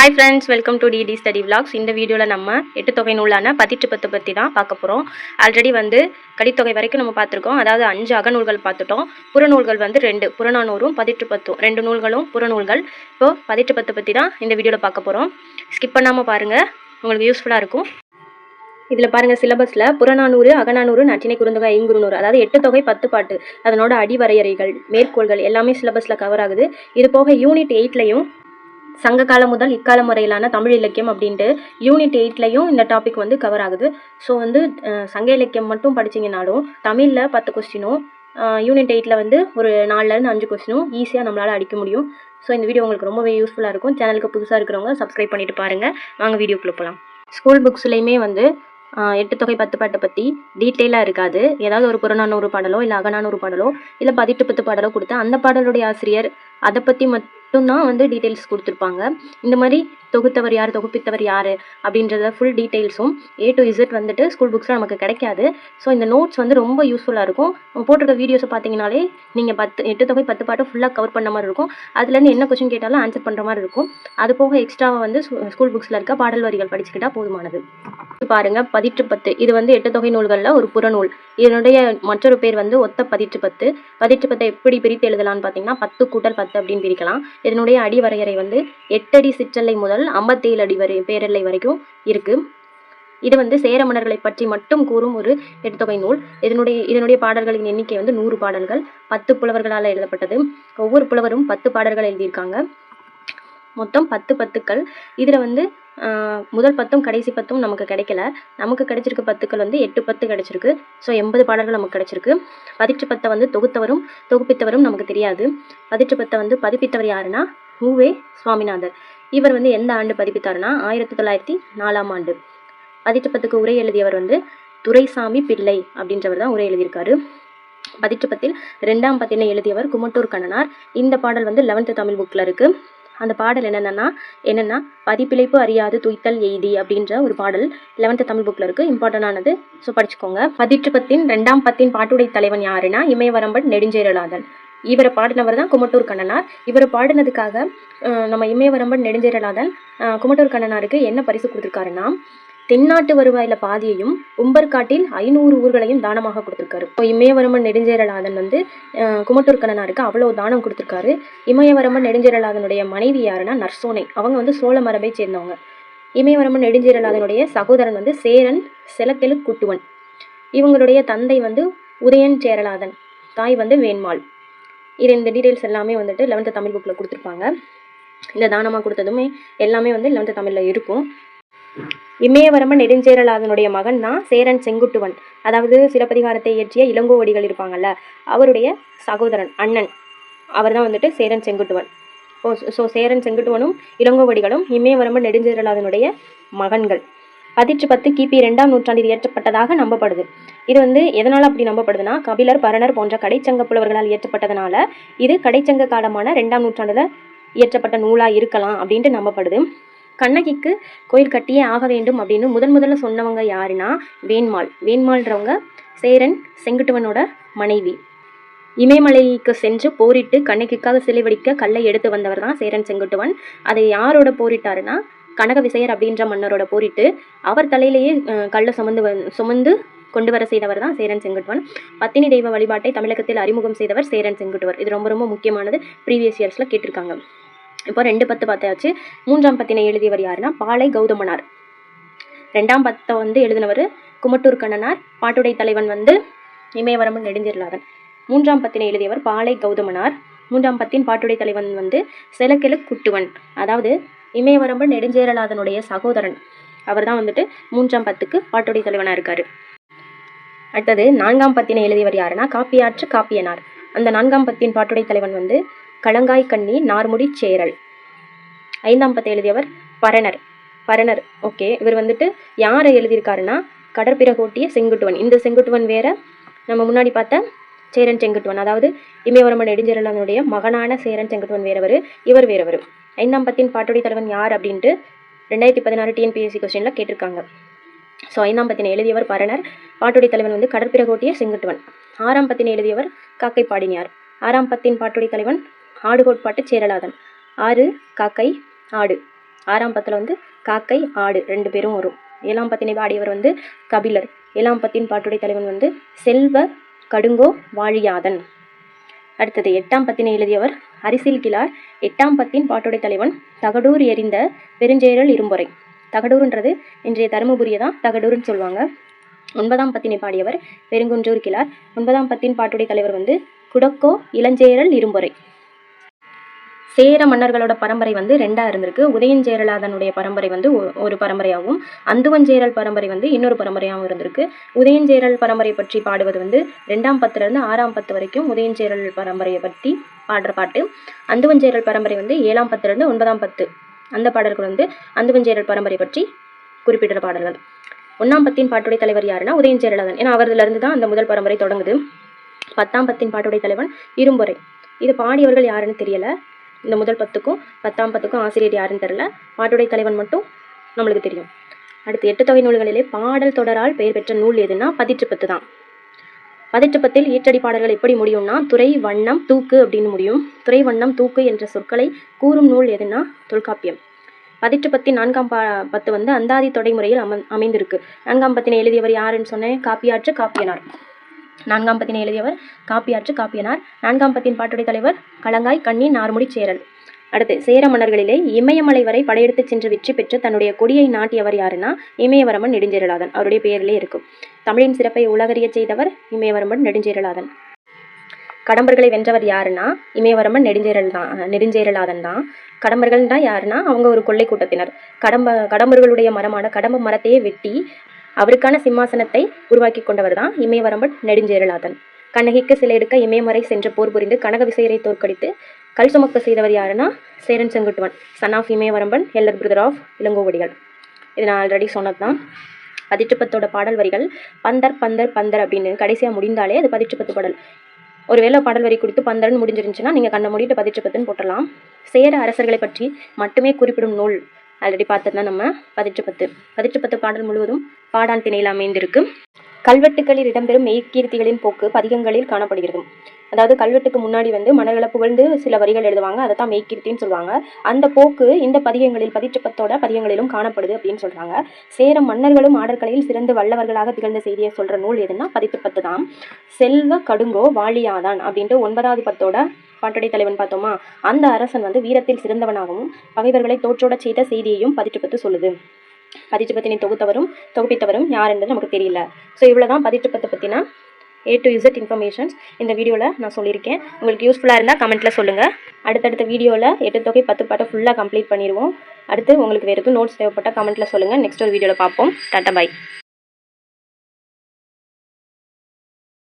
Hi friends welcome to DD study vlogs. இந்த வீடியோவில் நம்ம எட்டு தொகை நூலான பதிற்று பத்து பற்றி தான் பார்க்க போகிறோம் ஆல்ரெடி வந்து கடித்தொகை வரைக்கும் நம்ம பார்த்துருக்கோம். அதாவது அஞ்சு அகநூல்கள் பார்த்துட்டோம். புறநூல்கள் வந்து ரெண்டு புறநானூறும் பதிற்று பத்தும் ரெண்டு நூல்களும் புறநூல்கள். இப்போது பதிற்று பத்து பற்றி தான் இந்த வீடியோவில் பார்க்க போகிறோம் ஸ்கிப் பண்ணாமல் பாருங்கள் உங்களுக்கு யூஸ்ஃபுல்லாக இருக்கும். இதில் பாருங்கள் சிலபஸில் புறநானூறு அகநானூறு நச்சினை குறுந்தொகை ஐங்குறுநூறு அதாவது எட்டு தொகை பத்து பாட்டு அதனோட அடிவரையறைகள் மேற்கோள்கள் எல்லாமே சிலபஸில் கவர் ஆகுது. இது போக யூனிட் எயிட்லையும் சங்க காலம் முதல் இக்காலம் முறையிலான தமிழ் இலக்கியம் அப்படின்ட்டு யூனிட் எயிட்லையும் இந்த டாபிக் வந்து கவர் ஆகுது. ஸோ வந்து சங்க இலக்கியம் மட்டும் படிச்சிங்கனாலும் தமிழில் பத்து கொஸ்டினும் யூனிட் எயிட்டில் வந்து ஒரு நாலுலேருந்து அஞ்சு கொஸ்டினும் ஈஸியாக நம்மளால் அடிக்க முடியும். ஸோ இந்த வீடியோ உங்களுக்கு ரொம்பவே யூஸ்ஃபுல்லாக இருக்கும். சேனலுக்கு புதுசாக இருக்கிறவங்க சப்ஸ்கிரைப் பண்ணிட்டு பாருங்கள் வாங்க வீடியோக்குள்ளே போகலாம் ஸ்கூல் புக்ஸ்லையுமே வந்து எட்டு தொகை பத்து பாட்டை பற்றி டீட்டெயிலாக இருக்காது. ஏதாவது ஒரு புறநானூறு பாடலோ இல்லை அகநானூறு பாடலோ இல்லை பதிட்டு பத்து பாடலோ கொடுத்து அந்த பாடலுடைய ஆசிரியர் அதை பற்றி மட்டும்தான் வந்து டீட்டெயில்ஸ் கொடுத்துருப்பாங்க. இந்த மாதிரி தொகுத்தவர் யார் தொகுப்பித்தவர் யார் அப்படின்றத ஃபுல் டீட்டெயில்ஸும் ஏ டு இசட் வந்துட்டு ஸ்கூல் புக்ஸில் நமக்கு கிடைக்காது. ஸோ இந்த நோட்ஸ் வந்து ரொம்ப யூஸ்ஃபுல்லாக இருக்கும். போட்டிருக்க வீடியோஸை பார்த்தீங்கனாலே நீங்கள் பத்து எட்டு தொகை பத்து பாட்டு ஃபுல்லாக கவர் பண்ண மாதிரி இருக்கும். அதுலேருந்து என்ன கொஸ்டின் கேட்டாலும் ஆன்சர் பண்ணுற மாதிரி இருக்கும். அது போக எக்ஸ்ட்ராவாக வந்து ஸ்கூல் புக்ஸில் இருக்க பாடல் வரிகள் படிச்சுக்கிட்டால் போதுமானது. பாருங்கள் பதிற்று பத்து. இது வந்து எட்டு தொகை நூல்களில் ஒரு புறநூல். இதனுடைய மற்றொரு பேர் வந்து ஒத்த பதிற்று பத்து. பதிற்று பத்தை எப்படி பிரித்து எழுதலாம்னு பார்த்தீங்கன்னா பத்து கூட்டல் பத்து அப்படின்னு பிரிக்கலாம். இதனுடைய அடி வரையறை வந்து எட்டடி சிற்றலை முதல் ஐம்பத்தேழு அடி வரை பேரெல்லை வரைக்கும் இருக்கு. இது வந்து சேர மன்னர்களை பற்றி மட்டும் கூறும் ஒரு எடுத்தொகை நூல். இதனுடைய இதனுடைய பாடல்களின் எண்ணிக்கை வந்து நூறு பாடல்கள். பத்து புலவர்களால் எழுதப்பட்டது. ஒவ்வொரு புலவரும் பத்து பாடல்கள் எழுதியிருக்காங்க. மொத்தம் பத்து பத்துக்கள். இதில் வந்து ஆஹ், முதல் பத்தும் கடைசி பத்தும் நமக்கு கிடைக்கல. நமக்கு கிடைச்சிருக்க பத்துக்கள் வந்து எட்டு பத்து கிடைச்சிருக்கு. ஸோ எண்பது பாடல்கள் நமக்கு கிடைச்சிருக்கு. பதிற்று பத்தை வந்து தொகுத்தவரும் தொகுப்பித்தவரும் நமக்கு தெரியாது. பதிற்று பத்தை வந்து பதிப்பித்தவர் யாருன்னா மூவே சுவாமிநாதர். இவர் வந்து எந்த ஆண்டு பதிப்பித்தாருன்னா ஆயிரத்தி தொள்ளாயிரத்தி நாலாம் ஆண்டு. பதிற்றுப்பத்துக்கு உரை எழுதியவர் வந்து துரைசாமி பிள்ளை அப்படின்றவர் தான் உரை எழுதியிருக்காரு. பதிற்றுப்பத்தில் ரெண்டாம் பத்தினை எழுதியவர் குமட்டூர் கண்ணனார். இந்த பாடல் வந்து லெவன்த்து தமிழ் புக்கில் இருக்குது அந்த பாடல் என்னென்னா என்னென்னா பதிப்பிழைப்பு அறியாது துய்த்தல் எய்தி அப்படின்ற ஒரு பாடல் லெவன்த்து தமிழ் புக்கில் இருக்குது இம்பார்ட்டண்டானது ஸோ படிச்சுக்கோங்க. பதிற்றுப்பத்தின் ரெண்டாம் பத்தின் பாட்டுடை தலைவன் யாருன்னா இமயவரம்பன் நெடுஞ்சேரலாதன் இவரை பாடினவர் தான் குமட்டூர் கண்ணனார். இவரை பாடினதுக்காக நம்ம இமயவரம்பன் நெடுஞ்சேரலாதன் குமட்டூர் கண்ணனாருக்கு என்ன பரிசு கொடுத்துருக்காருன்னா தென்னாட்டு வருவாயில பாதியையும் உம்பர்காட்டில் ஐநூறு ஊர்களையும் தானமாக கொடுத்துருக்காரு. இப்போ இமயவரம்பன் நெடுஞ்சேரலாதன் வந்து குமட்டூர் கண்ணனாருக்கு அவ்வளோ தானம் கொடுத்துருக்காரு. இமயவரம்பன் நெடுஞ்சேரலாதனுடைய மனைவி யாருன்னா நர்சோனை. அவங்க வந்து சோழ மரபை சேர்ந்தவங்க. இமயவரம்பன் நெடுஞ்சேரலாதனுடைய சகோதரன் வந்து சேரன் செலக்கெழு குட்டுவன். இவங்களுடைய தந்தை வந்து உதயன் சேரலாதன். தாய் வந்து வேண்மாள். இது இந்த டீட்டெயில்ஸ் எல்லாமே வந்துட்டு லெவன்த்து தமிழ் புக்கில் கொடுத்துருப்பாங்க. இந்த தானமாக கொடுத்ததுமே எல்லாமே வந்து லெவன்த்து தமிழில் இருக்கும். இமயவரம்பன் நெடுஞ்சேரலாதனுடைய மகன் தான் சேரன் செங்குட்டுவன். அதாவது சிலப்பதிகாரத்தை இயற்றிய இளங்கோவடிகள் இருப்பாங்கல்ல அவருடைய சகோதரன் அண்ணன். அவர் தான் வந்துட்டு சேரன் செங்குட்டுவன். ஓ ஸோ சேரன் செங்குட்டுவனும் இளங்கோவடிகளும் இமயவரம்பன் நெடுஞ்சேரலாதனுடைய மகன்கள். பதிற்று பத்து கிபி இரண்டாம் நூற்றாண்டில் இயற்றப்பட்டதாக நம்பப்படுது. இது வந்து எதனால் அப்படி நம்பப்படுதுன்னா கபிலர் பரணர் போன்ற கடைச்சங்க புலவர்களால் இயற்றப்பட்டதனால இது கடைச்சங்க காலமான ரெண்டாம் நூற்றாண்டில் இயற்றப்பட்ட நூலாக இருக்கலாம் அப்படின்ட்டு நம்பப்படுது. கண்ணகிக்கு கோயில் கட்டியே ஆக வேண்டும் அப்படின்னு முதன் முதல்ல சொன்னவங்க யாருன்னா வேண்மாள். வேண்மாள்ன்றவங்க சேரன் செங்குட்டுவனோட மனைவி. இமயமலைக்கு சென்று போரிட்டு கண்ணகிக்காக சிலை வடிக்க கல்லை எடுத்து வந்தவர் தான் சேரன் செங்குட்டுவன். அதை யாரோட போரிட்டாருன்னா கனக விசையர் அப்படின்ற மன்னரோட போரிட்டு அவர் தலையிலேயே கள்ள கல்லை சுமந்து வந் சுமந்து கொண்டு வர செய்தவர் தான் சேரன் செங்குட்டுவன். பத்தினி தெய்வ வழிபாட்டை தமிழகத்தில் அறிமுகம் செய்தவர் சேரன் செங்குட்டுவர். இது ரொம்ப ரொம்ப முக்கியமானது ப்ரீவியஸ் இயர்ஸில் கேட்டிருக்காங்க. இப்போ ரெண்டு பத்து பார்த்தாச்சு. மூன்றாம் பத்தினை எழுதியவர் யாருன்னா பாலை கௌதமனார். ரெண்டாம் பத்தை வந்து எழுதினவர் குமட்டூர் கண்ணனார். பாட்டுடை தலைவன் வந்து இமயவரமன் நெடுஞ்சிரலாதன். மூன்றாம் பத்தினை எழுதியவர் பாலை கௌதமனார். மூன்றாம் பத்தின் பாட்டுடை தலைவன் வந்து செலக்கெழு குட்டுவன். அதாவது இமயவரம்பு நெடுஞ்சேரலாதனுடைய சகோதரன். அவர் தான் வந்துட்டு மூன்றாம் பத்துக்கு பாட்டுடைய தலைவனாக இருக்காரு. அடுத்தது நான்காம் பத்தினை எழுதியவர் யாருன்னா காப்பியாற்று காப்பியனார். அந்த நான்காம் பத்தின் பாட்டுடை தலைவன் வந்து களங்காய் கண்ணி நார்முடி சேரல். ஐந்தாம் பத்தை எழுதியவர் பரணர். பரணர் ஓகே. இவர் வந்துட்டு யாரை எழுதியிருக்காருன்னா கடற்பிறகோட்டிய செங்குட்டுவன். இந்த செங்குட்டுவன் வேற நம்ம முன்னாடி பார்த்த சேரன் செங்குட்டுவன். அதாவது இமயவரமன் நெடுஞ்செரலனுடைய மகனான சேரன் செங்குட்டுவன் வேறவர் இவர் வேறவர். ஐந்தாம் பத்தின் பாட்டுடைய தலைவன் யார் அப்படின்ட்டு ரெண்டாயிரத்தி பதினாறு டிஎன்பிஎஸ்சி கொஸ்டினில் கேட்டிருக்காங்க. ஸோ ஐந்தாம் பத்தினை எழுதியவர் பரணர் பாட்டுடைய தலைவன் வந்து கடற்பிறகோட்டிய செங்குட்டுவன். ஆறாம் பத்தினை எழுதியவர் காக்கை பாடினியார். ஆறாம் பத்தின் பாட்டுடைய தலைவன் ஆடுகோட்பாட்டு சேரலாதன். ஆறு காக்கை ஆடு. ஆறாம் பத்தில் வந்து காக்கை ஆடு ரெண்டு பேரும் வரும். ஏழாம் பத்தினை பாடியவர் வந்து கபிலர். ஏழாம் பத்தின் பாட்டுடைய தலைவன் வந்து செல்வ கடுங்கோ வாழியாதன். அடுத்தது எட்டாம் பத்தினை எழுதியவர் அரிசில் கிளார் எட்டாம் பத்தின் பாட்டுடை தலைவன் தகடூர் எறிந்த பெருஞ்சேரல் இரும்பொறை. தகடூர்ன்றது இன்றைய தருமபுரியை தான் தகடூர்னு சொல்லுவாங்க. ஒன்பதாம் பத்தினை பாடியவர் பெருங்குன்றூர் கிளார் ஒன்பதாம் பத்தின் பாட்டுடை தலைவர் வந்து குடக்கோ இளஞ்சேரல் இரும்பொறை. சேர மன்னர்களோட பரம்பரை வந்து ரெண்டாக இருந்திருக்கு. உதயஞ்சேரலாதனுடைய பரம்பரை வந்து ஒரு பரம்பரையாகவும் அந்துவஞ்சேரல் பரம்பரை வந்து இன்னொரு பரம்பரையாகவும் இருந்திருக்கு. உதயஞ்சேரல் பரம்பரை பற்றி பாடுவது வந்து ரெண்டாம் பத்துலேருந்து ஆறாம் பத்து வரைக்கும் உதயஞ்சேரல் பரம்பரையை பற்றி பாடுற பாட்டு. அந்துவஞ்சேரல் பரம்பரை வந்து ஏழாம் பத்துலேருந்து ஒன்பதாம் பத்து. அந்த பாடல்கள் வந்து அந்துவஞ்சேரல் பரம்பரை பற்றி குறிப்பிடுற பாடல்கள். ஒன்றாம் பத்தின் பாட்டுடைய தலைவர் யாருன்னா உதயஞ்சேரலாதன் ஏன்னா அவர்லேருந்து தான் அந்த முதல் பரம்பரை தொடங்குது. பத்தாம் பத்தின் பாட்டுடைய தலைவன் இரும்பொறை. இது பாடியவர்கள் யாருன்னு தெரியல. இந்த முதல் பத்துக்கும் பத்தாம் பத்துக்கும் ஆசிரியர் யாருன்னு தெரில பாட்டுடை தலைவன் மட்டும் நம்மளுக்கு தெரியும். அடுத்து எட்டு தொகை நூல்களிலே பாடல் தொடரால் பெயர் பெற்ற நூல் எதுனா பதிற்றுப்பத்து தான். பதிற்று பத்தில் ஈற்றடி பாடல்கள் எப்படி முடியும்னா துறை வண்ணம் தூக்கு அப்படின்னு முடியும். துறை வண்ணம் தூக்கு என்ற சொற்களை கூறும் நூல் எதுனா தொல்காப்பியம். பதிற்று பத்தின் நான்காம் பா பத்து வந்து அந்தாதி தொடைமுறையில் அம அமைந்திருக்கு. நான்காம் பத்தினை எழுதியவர் யாருன்னு சொன்னேன்? காப்பியாற்று காப்பியனார். நான்காம் பத்தினை எழுதியவர் காப்பியாற்று காப்பியனார். நான்காம் பத்தின் பாட்டுடைய தலைவர் கலங்காய் கண்ணி நார்முடி சேரல். அடுத்து சேர மன்னர்களிலே இமயமலை வரை படையெடுத்துச் சென்று வெற்றி பெற்று தன்னுடைய கொடியை நாட்டியவர் யாருன்னா இமயவரமன் நெடுஞ்சேரலாதன் அவருடைய பெயரிலே இருக்கும். தமிழின் சிறப்பை உலகறியச் செய்தவர் இமயவரமன் நெடுஞ்சேரலாதன் கடம்பர்களை வென்றவர் யாருன்னா இமயவரமன் நெடுஞ்சேரல் தான் நெடுஞ்சேரலாதன் தான். கடம்பர்கள்னா யாருன்னா அவங்க ஒரு கொள்ளை கூட்டத்தினர். கடம்ப கடம்பர்களுடைய மரமான கடம்ப மரத்தையே வெட்டி அவருக்கான சிம்மாசனத்தை உருவாக்கி கொண்டவர் தான் இமயவரம்பன் நெடுஞ்சேரலாதன் கண்ணகிக்கு சிலை எடுக்க இமயமறை சென்ற போர் புரிந்து கனக விசையரை தோற்கடித்து கல் சுமக்க செய்தவர் யாருன்னா சேரன் செங்குட்டுவன் சன் ஆஃப் இமயவரம்பன் எல்லர் பிரதர் ஆஃப் இளங்கோவடிகள். இது நான் ஆல்ரெடி சொன்னது தான் பதிற்றுப்பத்தோட பாடல் வரிகள் பந்தர் பந்தர் பந்தர் அப்படின்னு கடைசியாக முடிந்தாலே அது பதிற்றுப்பத்து பாடல். ஒருவேளை பாடல் வரி குறித்து பந்தர்னு முடிஞ்சிருந்துச்சுன்னா நீங்கள் கண்ணை மூடிட்டு பதிற்றுப்பத்துன்னு போட்டலாம் சேர அரசர்களை பற்றி மட்டுமே குறிப்பிடும் நூல் ஆல்ரெடி பார்த்ததுனா நம்ம பதிற்று பத்து. பதிற்று பத்து பாடல் முழுவதும் பாடான் திணையில் அமைந்திருக்கு. கல்வெட்டுகளில் இடம்பெறும் மெய்க்கீர்த்திகளின் போக்கு பதிகங்களில் காணப்படுகிறது. அதாவது கல்வெட்டுக்கு முன்னாடி வந்து மன்னர்களை புகழ்ந்து சில வரிகள் எழுதுவாங்க. அதை தான் மெய்கீர்த்தின்னு சொல்லுவாங்க. அந்த போக்கு இந்த பதிகங்களில் பதிற்றுப்பத்தோட பதிகங்களிலும் காணப்படுது அப்படின்னு சொல்கிறாங்க சேர மன்னர்களும் ஆடற்கலையில் சிறந்து வல்லவர்களாக திகழ்ந்த செய்தியை சொல்கிற நூல் எதுன்னா பதிற்றுப்பத்து தான். செல்வ கடுங்கோ வாழியாதான் அப்படின்ட்டு ஒன்பதாவது பத்தோட பாட்டுடை தலைவன் பார்த்தோமா? அந்த அரசன் வந்து வீரத்தில் சிறந்தவனாகவும் பகைவர்களை தோற்றோட செய்த செய்தியையும் பதிற்றுப்பத்து சொல்லுது. பதிற்றுப்பத்தினை தொகுத்தவரும் தொகுப்பித்தவரும் யார் என்பது நமக்கு தெரியல. ஸோ இவ்வளோ தான் பத்து பற்றினா ஏ டு இசட் இன்ஃபர்மேஷன்ஸ் இந்த வீடியோவில் நான் சொல்லியிருக்கேன். உங்களுக்கு யூஸ்ஃபுல்லாக இருந்தால் கமெண்ட்டில் சொல்லுங்கள் அடுத்தடுத்த வீடியோவில் எட்டு தொகை பத்து பாட்டை ஃபுல்லாக கம்ப்ளீட் பண்ணிடுவோம். அடுத்து உங்களுக்கு வேறு எதுவும் நோட்ஸ் தேவைப்பட்டால் கமெண்ட்டில் சொல்லுங்கள் நெக்ஸ்ட் ஒரு வீடியோவில் பார்ப்போம். Tata bye